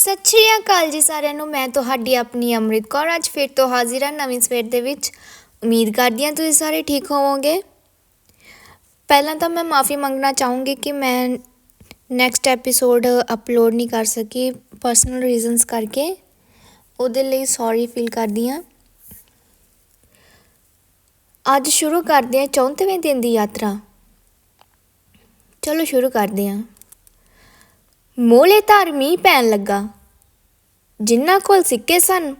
ਸਤਿ ਸ਼੍ਰੀ ਅਕਾਲ ਜੀ ਸਾਰਿਆਂ ਨੂੰ। ਮੈਂ ਤੁਹਾਡੀ ਆਪਣੀ ਅੰਮ੍ਰਿਤ ਕੌਰ। ਅੱਜ ਫਿਰ ਤੋਂ ਹਾਜ਼ਰ ਹਾਂ ਨਵੀਂ ਸਵੇਰ ਦੇ ਵਿੱਚ। ਉਮੀਦ ਕਰਦੀ ਹਾਂ ਤੁਸੀਂ ਸਾਰੇ ਠੀਕ ਹੋਵੋਗੇ। ਪਹਿਲਾਂ ਤਾਂ ਮੈਂ ਮਾਫੀ ਮੰਗਣਾ ਚਾਹੂੰਗੀ ਕਿ ਮੈਂ ਨੈਕਸਟ ਐਪੀਸੋਡ ਅਪਲੋਡ ਨਹੀਂ ਕਰ ਸਕੀ ਪਰਸਨਲ ਰੀਜ਼ਨਸ ਕਰਕੇ। ਉਹਦੇ ਲਈ ਸੌਰੀ ਫੀਲ ਕਰਦੀ ਹਾਂ। ਅੱਜ ਸ਼ੁਰੂ ਕਰਦੇ ਹਾਂ 34ਵੇਂ ਦਿਨ ਦੀ ਯਾਤਰਾ। ਚਲੋ ਸ਼ੁਰੂ ਕਰਦੇ ਹਾਂ। ਮੋਲੇ ਧਾਰ ਮੀਂਹ ਪੈਣ ਲੱਗਾ। ਜਿਨ੍ਹਾਂ ਕੋਲ ਸਿੱਕੇ ਸਨ,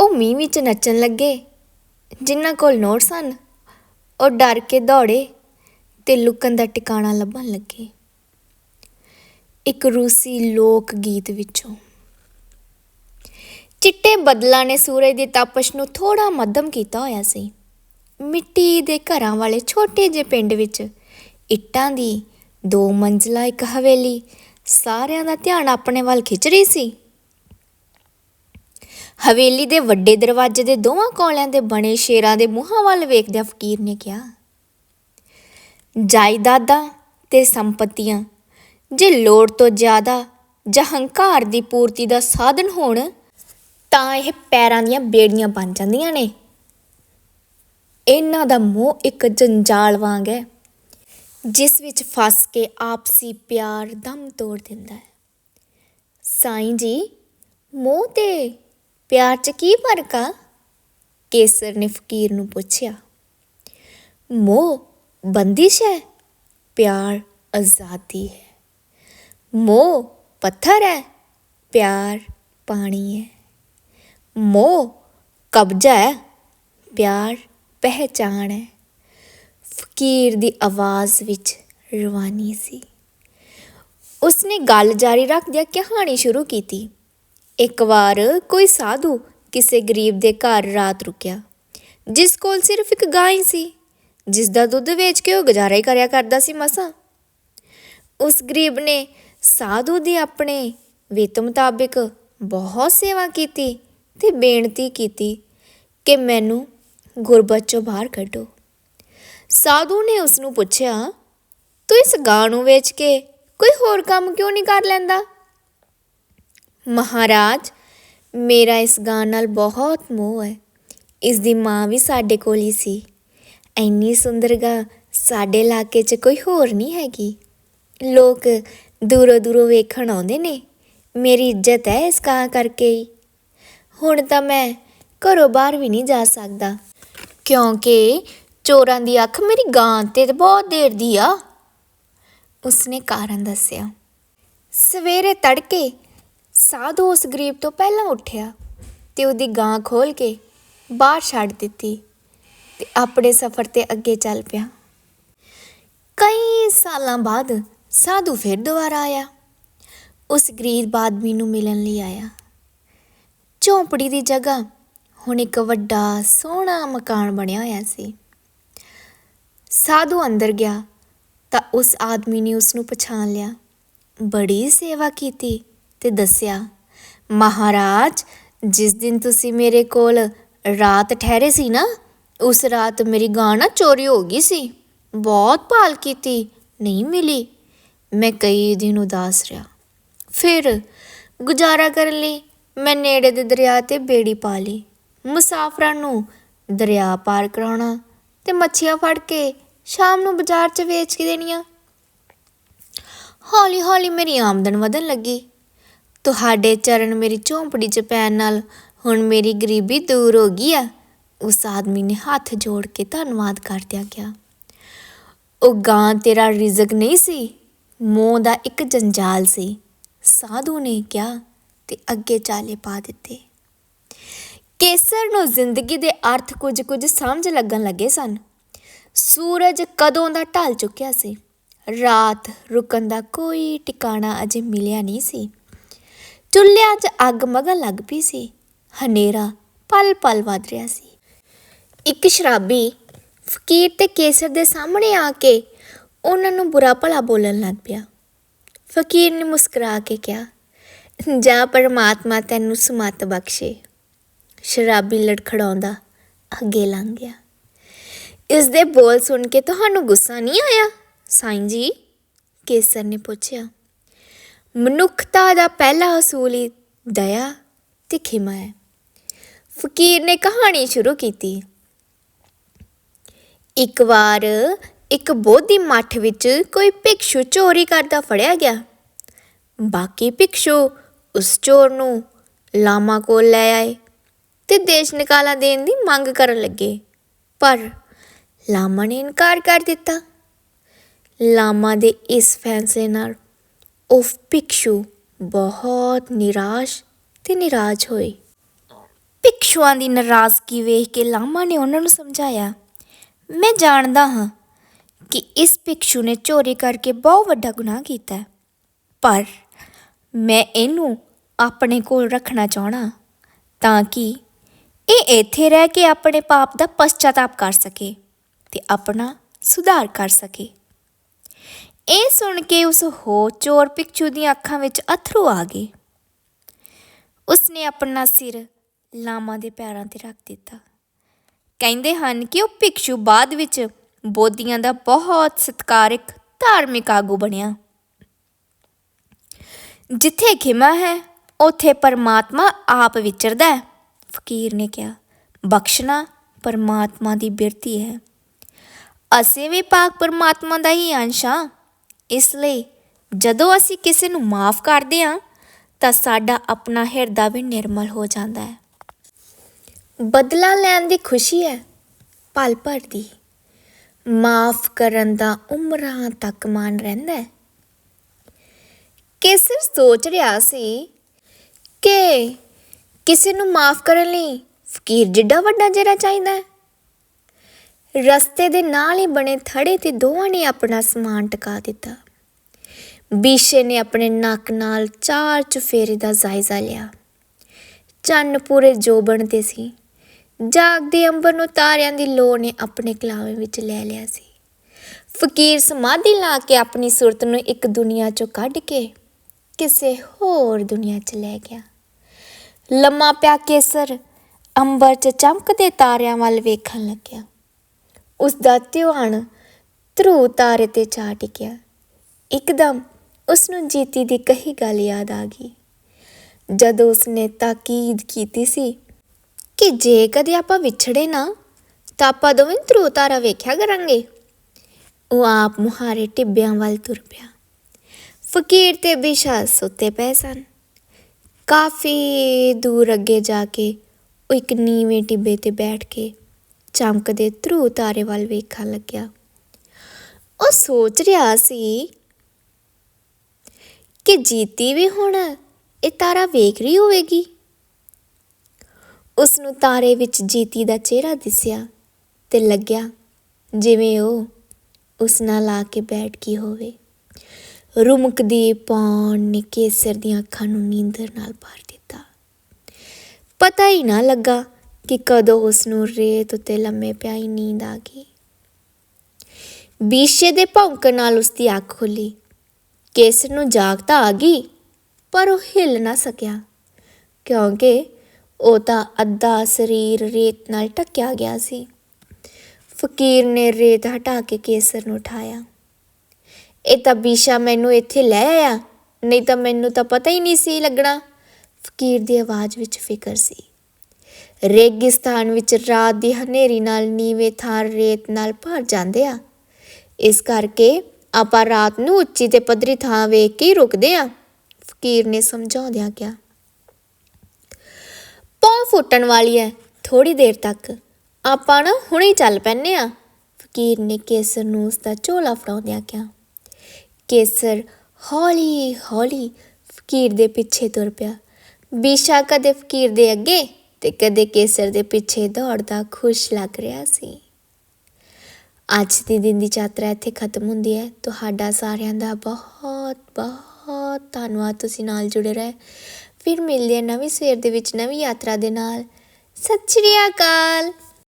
ਉਹ ਮੀਂਹ ਵਿੱਚ ਨੱਚਣ ਲੱਗੇ। ਜਿਨ੍ਹਾਂ ਕੋਲ ਨੋਟ ਸਨ, ਉਹ ਡਰ ਕੇ ਦੌੜੇ ਤੇ ਲੁਕਣ ਦਾ ਟਿਕਾਣਾ ਲੱਭਣ ਲੱਗੇ। ਇੱਕ ਰੂਸੀ ਲੋਕ ਗੀਤ ਵਿੱਚੋਂ। ਚਿੱਟੇ ਬੱਦਲਾਂ ਨੇ ਸੂਰਜ ਦੀ ਤਪਸ਼ ਨੂੰ ਥੋੜਾ ਮੱਧਮ ਕੀਤਾ ਹੋਇਆ ਸੀ। ਮਿੱਟੀ ਦੇ ਘਰਾਂ ਵਾਲੇ ਛੋਟੇ ਜਿਹੇ ਪਿੰਡ ਵਿੱਚ ਇੱਟਾਂ ਦੀ ਦੋ ਮੰਜ਼ਲਾ, ਇੱਕ ਹਵੇਲੀ ਸਾਰਿਆਂ ਦਾ ਧਿਆਨ ਆਪਣੇ ਵੱਲ ਖਿੱਚ ਰਹੀ ਸੀ। ਹਵੇਲੀ ਦੇ ਵੱਡੇ ਦਰਵਾਜ਼ੇ ਦੇ ਦੋਵਾਂ ਕੋਲਿਆਂ ਦੇ ਬਣੇ ਸ਼ੇਰਾਂ ਦੇ ਮੂੰਹਾਂ ਵੱਲ ਵੇਖਦਿਆਂ ਫਕੀਰ ਨੇ ਕਿਹਾ, ਜਾਇਦਾਦਾਂ ਤੇ ਸੰਪਤੀਆਂ, ਜੇ ਲੋੜ ਤੋਂ ਜ਼ਿਆਦਾ ਜਾਂ ਹੰਕਾਰ ਦੀ ਪੂਰਤੀ ਦਾ ਸਾਧਨ ਹੋਣ, ਤਾਂ ਇਹ ਪੈਰਾਂ ਦੀਆਂ ਬੇੜੀਆਂ ਬਣ ਜਾਂਦੀਆਂ ਨੇ। ਇਹਨਾਂ ਦਾ ਮੋਹ ਇੱਕ ਜੰਜਾਲ ਵਾਂਗ ਹੈ। ਜਿਸ ਵਿੱਚ ਫਸ ਕੇ ਆਪਸੀ ਪਿਆਰ ਦਮ ਤੋੜ ਦਿੰਦਾ ਹੈ। ਸਾਈਂ ਜੀ, ਮੋਹ ਤੇ ਪਿਆਰ 'ਚ ਕੀ ਫ਼ਰਕ ਆ? ਕੇਸਰ ਨੇ ਫਕੀਰ ਨੂੰ ਪੁੱਛਿਆ। ਮੋਹ ਬੰਦਿਸ਼ ਹੈ, ਪਿਆਰ ਆਜ਼ਾਦੀ ਹੈ। ਮੋਹ ਪੱਥਰ ਹੈ, ਪਿਆਰ ਪਾਣੀ ਹੈ। ਮੋਹ ਕਬਜ਼ਾ ਹੈ, ਪਿਆਰ ਪਹਿਚਾਣ ਹੈ। ਫਕੀਰ ਦੀ ਆਵਾਜ਼ ਵਿੱਚ ਰਵਾਨੀ ਸੀ। ਉਸਨੇ ਗੱਲ ਜਾਰੀ ਰੱਖਦਿਆਂ ਕਹਾਣੀ ਸ਼ੁਰੂ ਕੀਤੀ। ਇੱਕ ਵਾਰ ਕੋਈ ਸਾਧੂ ਕਿਸੇ ਗਰੀਬ ਦੇ ਘਰ ਰਾਤ ਰੁਕਿਆ, ਜਿਸ ਕੋਲ ਸਿਰਫ ਇੱਕ ਗਾਂ ਹੀ ਸੀ, ਜਿਸ ਦਾ ਦੁੱਧ ਵੇਚ ਕੇ ਉਹ ਗੁਜ਼ਾਰਾ ਹੀ ਕਰਿਆ ਕਰਦਾ ਸੀ ਮਸਾਂ। ਉਸ ਗਰੀਬ ਨੇ ਸਾਧੂ ਦੀ ਆਪਣੇ ਵੇਤ ਮੁਤਾਬਿਕ ਬਹੁਤ ਸੇਵਾ ਕੀਤੀ ਤੇ ਬੇਨਤੀ ਕੀਤੀ ਕਿ ਮੈਨੂੰ ਗੁਰਬਤ ਚੋਂ ਬਾਹਰ ਕੱਢੋ। ਸਾਧੂ ਨੇ ਉਸ ਨੂੰ ਪੁੱਛਿਆ, ਤੂੰ ਇਸ ਗਾਂ ਨੂੰ ਵੇਚ ਕੇ ਕੋਈ ਹੋਰ ਕੰਮ ਕਿਉਂ ਨਹੀਂ ਕਰ ਲੈਂਦਾ? ਮਹਾਰਾਜ, ਮੇਰਾ ਇਸ ਗਾਂ ਨਾਲ ਬਹੁਤ ਮੋਹ ਹੈ। ਇਸ ਦੀ ਮਾਂ ਵੀ ਸਾਡੇ ਕੋਲ ਹੀ ਸੀ। ਐਨੀ ਸੁੰਦਰ ਗਾਂ ਸਾਡੇ ਇਲਾਕੇ 'ਚ ਕੋਈ ਹੋਰ ਨਹੀਂ ਹੈਗੀ। ਲੋਕ ਦੂਰੋਂ ਦੂਰੋਂ ਵੇਖਣ ਆਉਂਦੇ ਨੇ। ਮੇਰੀ ਇੱਜ਼ਤ ਹੈ ਇਸ ਗਾਂ ਕਰਕੇ ਹੀ। ਹੁਣ ਤਾਂ ਮੈਂ ਘਰੋਂ ਬਾਹਰ ਵੀ ਨਹੀਂ ਜਾ ਸਕਦਾ, ਕਿਉਂਕਿ ਚੋਰਾਂ ਦੀ ਅੱਖ ਮੇਰੀ ਗਾਂ ਤੇ ਤਾਂ ਬਹੁਤ ਦੇਰ ਦੀ ਆ। ਉਸਨੇ ਕਾਰਨ ਦੱਸਿਆ, ਸਵੇਰੇ ਤੜਕੇ ਸਾਧੂ ਉਸ ਗਰੀਬ ਤੋਂ ਪਹਿਲਾਂ ਉੱਠਿਆ ਤੇ ਉਹਦੀ ਗਾਂ ਖੋਲ ਕੇ ਬਾਹਰ ਛੱਡ ਦਿੱਤੀ ਤੇ ਆਪਣੇ ਸਫ਼ਰ ਤੇ ਅੱਗੇ ਚੱਲ ਪਿਆ। ਕਈ ਸਾਲਾਂ ਬਾਅਦ ਸਾਧੂ ਫਿਰ ਦੁਬਾਰਾ ਆਇਆ। ਉਸ ਗਰੀਬ ਆਦਮੀ ਨੂੰ ਮਿਲਣ ਲਈ ਆਇਆ। ਝੌਂਪੜੀ ਦੀ ਜਗ੍ਹਾ ਹੁਣ ਇੱਕ ਵੱਡਾ ਸੋਹਣਾ ਮਕਾਨ ਬਣਿਆ ਹੋਇਆ ਸੀ। ਸਾਧੂ ਅੰਦਰ ਗਿਆ ਤਾਂ ਉਸ ਆਦਮੀ ਨੇ ਉਸ ਨੂੰ ਪਛਾਣ ਲਿਆ। ਬੜੀ ਸੇਵਾ ਕੀਤੀ ਤੇ ਦੱਸਿਆ, ਮਹਾਰਾਜ, ਜਿਸ ਦਿਨ ਤੁਸੀਂ ਮੇਰੇ ਕੋਲ ਰਾਤ ਠਹਿਰੇ ਸੀ ਨਾ, ਉਸ ਰਾਤ ਮੇਰੀ ਗਾਂ ਨਾ ਚੋਰੀ ਹੋ ਗਈ ਸੀ। ਬਹੁਤ ਭਾਲ ਕੀਤੀ, ਨਹੀਂ ਮਿਲੀ। ਮੈਂ ਕਈ ਦਿਨ ਉਦਾਸ ਰਿਹਾ। ਫਿਰ ਗੁਜ਼ਾਰਾ ਕਰਨ ਲਈ ਮੈਂ ਨੇੜੇ ਦੇ ਦਰਿਆ ਤੇ ਬੇੜੀ ਪਾ ਲਈ। ਮੁਸਾਫਰਾਂ ਨੂੰ ਦਰਿਆ ਪਾਰ ਕਰਾਉਣਾ ਤੇ ਮੱਛੀਆਂ ਫੜ ਕੇ ਸ਼ਾਮ ਨੂੰ ਬਾਜ਼ਾਰ 'ਚ ਵੇਚ ਕੇ ਦੇਣੀਆਂ। ਹੌਲੀ ਹੌਲੀ ਮੇਰੀ ਆਮਦਨ ਵਧਣ ਲੱਗੀ। ਤੁਹਾਡੇ ਚਰਨ ਮੇਰੀ ਝੌਂਪੜੀ 'ਚ ਪੈਣ ਨਾਲ ਹੁਣ ਮੇਰੀ ਗਰੀਬੀ ਦੂਰ ਹੋ ਗਈ ਆ। ਉਸ ਆਦਮੀ ਨੇ ਹੱਥ ਜੋੜ ਕੇ ਧੰਨਵਾਦ ਕਰਦਿਆ ਗਿਆ ਉਹ ਗਾਂ ਤੇਰਾ ਰਿਜ਼ਕ ਨਹੀਂ ਸੀ, ਮੋਹ ਦਾ ਇੱਕ ਜੰਜਾਲ ਸੀ। ਸਾਧੂ ਨੇ ਕਿਹਾ ਤੇ ਅੱਗੇ ਚਾਲੇ ਪਾ ਦਿੱਤੇ। ਕੇਸਰ ਨੂੰ ਜ਼ਿੰਦਗੀ ਦੇ ਅਰਥ ਕੁਝ ਕੁਝ ਸਮਝ ਲੱਗਣ ਲੱਗੇ ਸਨ। ਸੂਰਜ ਕਦੋਂ ਦਾ ਢਲ ਚੁੱਕਿਆ ਸੀ? ਰਾਤ ਰੁਕਣ ਦਾ ਕੋਈ ਟਿਕਾਣਾ ਅਜੇ ਮਿਲਿਆ ਨਹੀਂ ਸੀ। ਚੁੱਲ੍ਹਿਆਂ 'ਚ ਅੱਗ ਮਗਣ ਲੱਗ ਪਈ ਸੀ। ਹਨੇਰਾ ਪਲ ਪਲ ਵੱਧ ਰਿਹਾ ਸੀ। ਇੱਕ ਸ਼ਰਾਬੀ ਫਕੀਰ ਤੇ ਕੇਸਰ ਦੇ ਸਾਹਮਣੇ ਆ ਕੇ ਉਹਨਾਂ ਨੂੰ ਬੁਰਾ ਭਲਾ ਬੋਲਣ ਲੱਗ ਪਿਆ। ਫਕੀਰ ਨੇ ਮੁਸਕਰਾ ਕੇ ਕਿਹਾ, ਜਾ ਪਰਮਾਤਮਾ ਤੈਨੂੰ ਸਮਤ ਬਖਸ਼ੇ। ਸ਼ਰਾਬੀ ਲੜਖੜਾਉਂਦਾ ਅੱਗੇ ਲੰਘ ਗਿਆ। ਇਸ ਦੇ ਬੋਲ ਸੁਣ ਕੇ ਤੁਹਾਨੂੰ ਗੁੱਸਾ ਨਹੀਂ ਆਇਆ? ਸਾਈਂ ਜੀ, ਕੇਸਰ ਨੇ ਪੁੱਛਿਆ। ਮਨੁੱਖਤਾ ਦਾ ਪਹਿਲਾ ਅਸੂਲ ਹੀ ਦਇਆ ਤੇ ਖਿਮਾ ਹੈ। ਫਕੀਰ ਨੇ ਕਹਾਣੀ ਸ਼ੁਰੂ ਕੀਤੀ। ਇੱਕ ਵਾਰ ਇੱਕ ਬੋਧੀ ਮੱਠ ਵਿੱਚ ਕੋਈ ਭਿਕਸ਼ੂ ਚੋਰੀ ਕਰਦਾ ਫੜਿਆ ਗਿਆ। ਬਾਕੀ ਭਿਕਸ਼ੂ ਉਸ ਚੋਰ ਨੂੰ ਲਾਮਾ ਕੋਲ ਲੈ ਆਏ ਤੇ ਦੇਸ਼ ਨਿਕਾਲਾ ਦੇਣ ਦੀ ਮੰਗ ਕਰਨ ਲੱਗੇ। ਪਰ ਲਾਮਾ ਨੇ ਇਨਕਾਰ ਕਰ ਦਿੱਤਾ। ਲਾਮਾ ਦੇ ਇਸ ਫੈਸਲੇ ਨਾਲ ਉਹ ਭਿਕਸ਼ੂ ਬਹੁਤ ਨਿਰਾਸ਼ ਤੇ ਨਿਰਾਸ਼ ਹੋਏ। ਭਿਕਸ਼ੂਆਂ ਦੀ ਨਾਰਾਜ਼ਗੀ ਵੇਖ ਕੇ ਲਾਮਾ ਨੇ ਉਹਨਾਂ ਨੂੰ ਸਮਝਾਇਆ, ਮੈਂ ਜਾਣਦਾ ਹਾਂ ਕਿ ਇਸ ਭਿਕਸ਼ੂ ਨੇ ਚੋਰੀ ਕਰਕੇ ਬਹੁਤ ਵੱਡਾ ਗੁਨਾਹ ਕੀਤਾ ਪਰ ਮੈਂ ਇਹਨੂੰ ਆਪਣੇ ਕੋਲ ਰੱਖਣਾ ਚਾਹਣਾ ਤਾਂ ਕਿ ਇਹ ਇੱਥੇ ਰਹਿ ਕੇ ਆਪਣੇ ਪਾਪ ਦਾ ਪਛਤਾਤਾਪ ਕਰ ਸਕੇ। ਤੇ ਆਪਣਾ ਸੁਧਾਰ ਕਰ ਸਕੇ। ਇਹ ਸੁਣ ਕੇ ਉਸ ਹੋ ਚੋਰ ਭਿਕਸ਼ੂ ਦੀਆਂ ਅੱਖਾਂ ਵਿੱਚ ਅਥਰੂ ਆ ਗਏ। ਉਸਨੇ ਆਪਣਾ ਸਿਰ ਲਾਮਾ ਦੇ ਪੈਰਾਂ ਤੇ ਰੱਖ ਦਿੱਤਾ। ਕਹਿੰਦੇ ਹਨ ਕਿ ਉਹ ਭਿਕਸ਼ੂ ਬਾਅਦ ਵਿੱਚ ਬੋਧੀਆਂ ਦਾ ਬਹੁਤ ਸਤਿਕਾਰਕ ਧਾਰਮਿਕ ਆਗੂ ਬਣਿਆ। ਜਿੱਥੇ ਖਿਮਾ ਹੈ, ਉੱਥੇ ਪਰਮਾਤਮਾ ਆਪ ਵਿਚਰਦਾ ਹੈ। ਫਕੀਰ ਨੇ ਕਿਹਾ, ਬਖਸ਼ਣਾ ਪਰਮਾਤਮਾ ਦੀ ਬਿਰਤੀ ਹੈ। ਅਸੀਂ ਵੀ ਪਾਕ ਪਰਮਾਤਮਾ ਦਾ ਹੀ ਅੰਸ਼ ਹਾਂ। ਇਸ ਲਈ ਜਦੋਂ ਅਸੀਂ ਕਿਸੇ ਨੂੰ ਮਾਫ ਕਰਦੇ ਹਾਂ, ਤਾਂ ਸਾਡਾ ਆਪਣਾ ਹਿਰਦਾ ਵੀ ਨਿਰਮਲ ਹੋ ਜਾਂਦਾ ਹੈ। ਬਦਲਾ ਲੈਣ ਦੀ ਖੁਸ਼ੀ ਹੈ ਪਲ ਭਰ ਦੀ। ਮਾਫ ਕਰਨ ਦਾ ਉਮਰਾਂ ਤੱਕ ਮਾਨ ਰਹਿੰਦਾ ਹੈ। ਕੇਸਰ ਸੋਚ ਰਿਹਾ ਸੀ ਕਿ ਕਿਸੇ ਨੂੰ ਮਾਫ ਕਰਨ ਲਈ ਫਕੀਰ ਜਿੱਡਾ ਵੱਡਾ ਜਰਾ ਚਾਹੀਦਾ ਹੈ। ਰਸਤੇ ਦੇ ਨਾਲ ਹੀ ਬਣੇ ਥੜੇ ਤੇ ਦੋਵਾਂ ਨੇ ਆਪਣਾ ਸਮਾਨ ਟਿਕਾ ਦਿੱਤਾ। ਬੀਸ਼ੇ ਨੇ ਆਪਣੇ ਨੱਕ ਨਾਲ ਚਾਰ ਚੁਫੇਰੇ ਦਾ ਜਾਇਜ਼ਾ ਲਿਆ। ਚੰਨ ਪੂਰੇ ਜੋਬਣ ਤੇ ਸੀ। ਜਾਗਦੇ ਅੰਬਰ ਨੂੰ ਤਾਰਿਆਂ ਦੀ ਲੋ ਨੇ ਆਪਣੇ ਕਲਾਵੇ ਵਿੱਚ ਲੈ ਲਿਆ ਸੀ। ਫਕੀਰ ਸਮਾਧੀ ਲਾ ਕੇ ਆਪਣੀ ਸੁਰਤ ਨੂੰ ਇੱਕ ਦੁਨੀਆ ਚੋਂ ਕੱਢ ਕੇ ਕਿਸੇ ਹੋਰ ਦੁਨੀਆ 'ਚ ਲੈ ਗਿਆ। ਲੰਮਾ ਪਿਆ ਕੇਸਰ ਅੰਬਰ 'ਚ ਚਮਕਦੇ ਤਾਰਿਆਂ ਵੱਲ ਵੇਖਣ ਲੱਗਿਆ। ਉਸ ਦਾ ਧਿਆਨ ਧਰੂ ਤਾਰੇ ਤੇ ਚਾ ਟਿਕਿਆ। ਇੱਕਦਮ ਉਸ ਨੂੰ ਜੀਤੀ ਦੀ ਕਹੀ ਗੱਲ ਯਾਦ ਆ ਗਈ। ਜਦੋਂ ਉਸਨੇ ਤਾਕੀਦ ਕੀਤੀ ਸੀ ਕਿ ਜੇ ਕਦੇ ਆਪਾਂ ਵਿਛੜੇ ਨਾ, ਤਾਂ ਆਪਾਂ ਦੋਵੇਂ ਧਰੂ ਤਾਰਾ ਵੇਖਿਆ ਕਰਾਂਗੇ। ਉਹ ਆਪ ਮੁਹਾਰੇ ਟਿੱਬਿਆਂ ਵੱਲ ਤੁਰ ਪਿਆ। ਫਕੀਰ ਤੇ ਬਿਸ਼ਾ ਸੁੱਤੇ ਪਏ ਸਨ। ਕਾਫੀ ਦੂਰ ਅੱਗੇ ਜਾ ਕੇ ਉਹ ਇੱਕ ਨੀਵੇਂ ਟਿੱਬੇ ਤੇ ਬੈਠ ਕੇ ਚਮਕਦੇ ਧਰੂ ਤਾਰੇ ਵੱਲ ਵੇਖਣ ਲੱਗਿਆ। ਉਹ ਸੋਚ ਰਿਹਾ ਸੀ ਕਿ ਜੀਤੀ ਵੀ ਹੁਣ ਇਹ ਤਾਰਾ ਵੇਖ ਰਹੀ ਹੋਵੇਗੀ। ਉਸ ਨੂੰ ਤਾਰੇ ਵਿੱਚ ਜੀਤੀ ਦਾ ਚਿਹਰਾ ਦਿਸਿਆ ਤੇ ਲੱਗਿਆ ਜਿਵੇਂ ਉਹ ਉਸ ਨਾਲ ਆ ਕੇ ਬੈਠ ਗਈ ਹੋਵੇ। ਰੁਮਕਦੀ ਪੌਣ ਨੇ ਕੇਸਰ ਦੀਆਂ ਅੱਖਾਂ ਨੂੰ ਨੀਂਦਰ ਨਾਲ ਭਰ ਦਿੱਤਾ। ਪਤਾ ਹੀ ਨਾ ਲੱਗਾ ਕਿ ਕਦੋਂ ਉਸ ਨੂੰ ਰੇਤ ਉੱਤੇ ਲੰਮੇ ਪਿਆਈ ਨੀਂਦ ਆ ਗਈ। ਬੀਸ਼ੇ ਦੇ ਭੌਂਕਣ ਨਾਲ ਉਸ ਦੀ ਅੱਖ ਖੁੱਲੀ। ਕੇਸਰ ਨੂੰ ਜਾਗ ਤਾਂ ਆ ਗਈ, ਪਰ ਉਹ ਹਿੱਲ ਨਾ ਸਕਿਆ, ਕਿਉਂਕਿ ਉਹ ਤਾਂ ਅੱਧਾ ਸਰੀਰ ਰੇਤ ਨਾਲ ਢੱਕਿਆ ਗਿਆ ਸੀ। ਫਕੀਰ ਨੇ ਰੇਤ ਹਟਾ ਕੇ ਕੇਸਰ ਨੂੰ ਉਠਾਇਆ। ਇਹ ਤਾਂ ਬੀਸ਼ਾ ਮੈਨੂੰ ਇੱਥੇ ਲੈ ਆਇਆ, ਨਹੀਂ ਤਾਂ ਮੈਨੂੰ ਤਾਂ ਪਤਾ ਹੀ ਨਹੀਂ ਸੀ ਲੱਗਣਾ, ਫਕੀਰ ਦੀ ਆਵਾਜ਼ ਵਿੱਚ ਫਿਕਰ ਸੀ। ਰੇਗਿਸਤਾਨ ਵਿੱਚ ਰਾਤ ਦੀ ਹਨੇਰੀ ਨਾਲ ਨੀਵੇਂ ਥਾਂ ਰੇਤ ਨਾਲ ਭਰ ਜਾਂਦੇ ਆ। ਇਸ ਕਰਕੇ ਆਪਾਂ ਰਾਤ ਨੂੰ ਉੱਚੀ ਤੇ ਪੱਧਰੀ ਥਾਂ ਵੇਖ ਕੇ ਰੁਕਦੇ ਆ, ਫਕੀਰ ਨੇ ਸਮਝਾਉਂਦਿਆਂ ਕਿਹਾ। ਪੌਂ ਫੁੱਟਣ ਵਾਲੀ ਹੈ ਥੋੜੀ ਦੇਰ ਤੱਕ। ਆਪਾਂ ਨਾ ਹੁਣੇ ਚੱਲ ਪੈਨੇ ਆ। ਫਕੀਰ ਨੇ ਕੇਸਰ ਨੂੰ ਉਸ ਦਾ ਝੋਲਾ ਫੜਾਉਂਦਿਆਂ ਕਿਹਾ। ਕੇਸਰ, ਹੌਲੀ ਹੌਲੀ, ਫਕੀਰ ਦੇ ਪਿੱਛੇ ਤੁਰ ਪਿਆ। ਬੀਸ਼ਾ ਕਦੇ ਫਕੀਰ ਦੇ ਅੱਗੇ। ਤੇ ਕਦੇ ਕੇਸਰ ਦੇ ਪਿੱਛੇ ਦੌੜਦਾ ਖੁਸ਼ ਲੱਗ ਰਿਹਾ ਸੀ। ਅੱਜ ਦੀ ਦਿਨ ਦੀ ਯਾਤਰਾ ਇੱਥੇ ਖਤਮ ਹੁੰਦੀ ਹੈ। ਤੁਹਾਡਾ ਸਾਰਿਆਂ ਦਾ ਬਹੁਤ ਬਹੁਤ ਧੰਨਵਾਦ। ਤੁਸੀਂ ਨਾਲ ਜੁੜੇ ਰਹੇ। ਫਿਰ ਮਿਲਦੇ ਹਾਂ ਨਵੀਂ ਸਵੇਰ ਦੇ ਵਿੱਚ ਨਵੀਂ ਯਾਤਰਾ ਦੇ ਨਾਲ। ਸਤਿ ਸ਼੍ਰੀ ਅਕਾਲ।